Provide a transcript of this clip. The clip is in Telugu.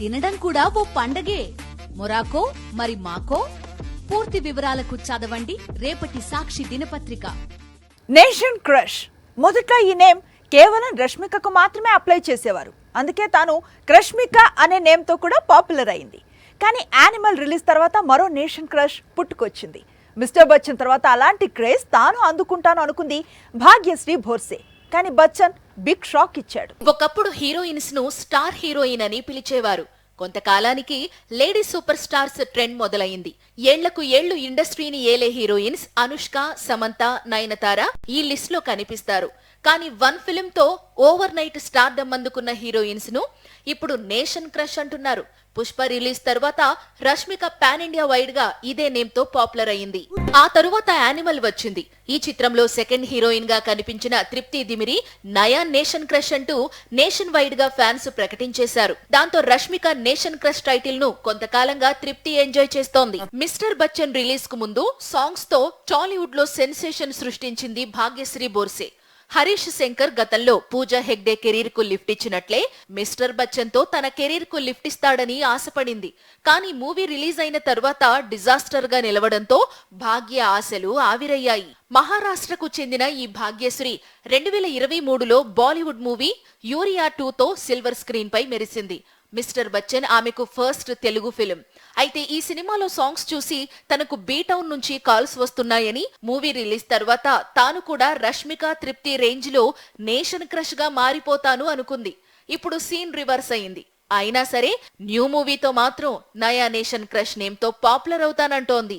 తినడం కూడా ఓ పండగే. మొరాకో మరి మాకో? పూర్తి వివరాలకు చదవండి రేపటి సాక్షి దినపత్రిక. Nation crush. మొదట్లో ఈ నేమ్ కేవలం రష్మికకు మాత్రమే అప్లై చేసేవారు. అందుకే తాను క్రష్మిక అనే నేమ్తో కూడా పాపులర్ అయింది. కానీ యానిమల్ రిలీజ్ తర్వాత మరో నేషన్ క్రష్ పుట్టుకొచ్చింది. మిస్టర్ బచ్చన్ తర్వాత అలాంటి క్రేజ్ తాను అందుకుంటాను అనుకుంది భాగ్యశ్రీ భోర్సే. కానీ బచ్చన్ బిగ్ షాక్ ఇచ్చాడు. ఒకప్పుడు హీరోయిన్స్ను స్టార్ హీరోయిన్ అని పిలిచేవారు. కొంతకాలానికి లేడీ సూపర్ స్టార్స్ ట్రెండ్ మొదలైంది. ఏళ్ళకు ఏళ్ళు ఇండస్ట్రీని ఏలే హీరోయిన్స్ అనుష్క సమంత నయనతార ఈ లిస్ట్లో కనిపిస్తారు. కానీ వన్ ఫిలింతో తో ఓవర్ నైట్ స్టార్డమ్ అందుకున్న హీరోయిన్స్ను ఇప్పుడు నేషన్ క్రష్ అంటున్నారు. పుష్ప రిలీజ్ తర్వాత రష్మిక పాన్ ఇండియా వైడ్గా ఇదే నేమ్తో పాపులర్ అయింది ఆ తరువాత యానిమల్ వచ్చింది. ఈ చిత్రంలో సెకండ్ హీరోయిన్గా కనిపించిన తృప్తి దిమిరి నయా నేషన్ క్రష్ అంటూ నేషన్ వైడ్గా ఫ్యాన్స్ ప్రకటించేశారు. దాంతో రష్మిక నేషన్ క్రష్ టైటిల్ను కొంతకాలంగా తృప్తి ఎంజాయ్ చేస్తోంది. మిస్టర్ బచ్చన్ రిలీజ్కు ముందు సాంగ్స్తో టాలీవుడ్లో సెన్సేషన్ సృష్టించింది భాగ్యశ్రీ బోర్సే. హరీష్ శంకర్ గతంలో పూజా హెగ్డే కెరీర్కు లిఫ్ట్ ఇచ్చినట్లే మిస్టర్ బచ్చన్తో తన కెరీర్కు లిఫ్ట్ ఇస్తాడని ఆశపడింది. కానీ మూవీ రిలీజ్ అయిన తర్వాత డిజాస్టర్గా నిలవడంతో భాగ్య ఆశలు ఆవిరయ్యాయి. మహారాష్ట్రకు చెందిన ఈ భాగ్యశ్రీ రెండు వేల ఇరవై మూడులో బాలీవుడ్ మూవీ యూరియా టూతో సిల్వర్ స్క్రీన్ పై మెరిసింది. మిస్టర్ బచ్చన్ ఆమెకు ఫస్ట్ తెలుగు ఫిలిం అయితే ఈ సినిమాలో సాంగ్స్ చూసి తనకు బీటౌన్ నుంచి కాల్స్ వస్తున్నాయని మూవీ రిలీజ్ తర్వాత తాను కూడా రష్మిక తృప్తి రేంజ్లో నేషన్ క్రష్గా మారిపోతాను అనుకుంది. ఇప్పుడు సీన్ రివర్స్ అయింది. అయినా సరే న్యూ మూవీతో మాత్రం నయా నేషన్ క్రష్ నేమ్తో పాపులర్ అవుతానంటోంది.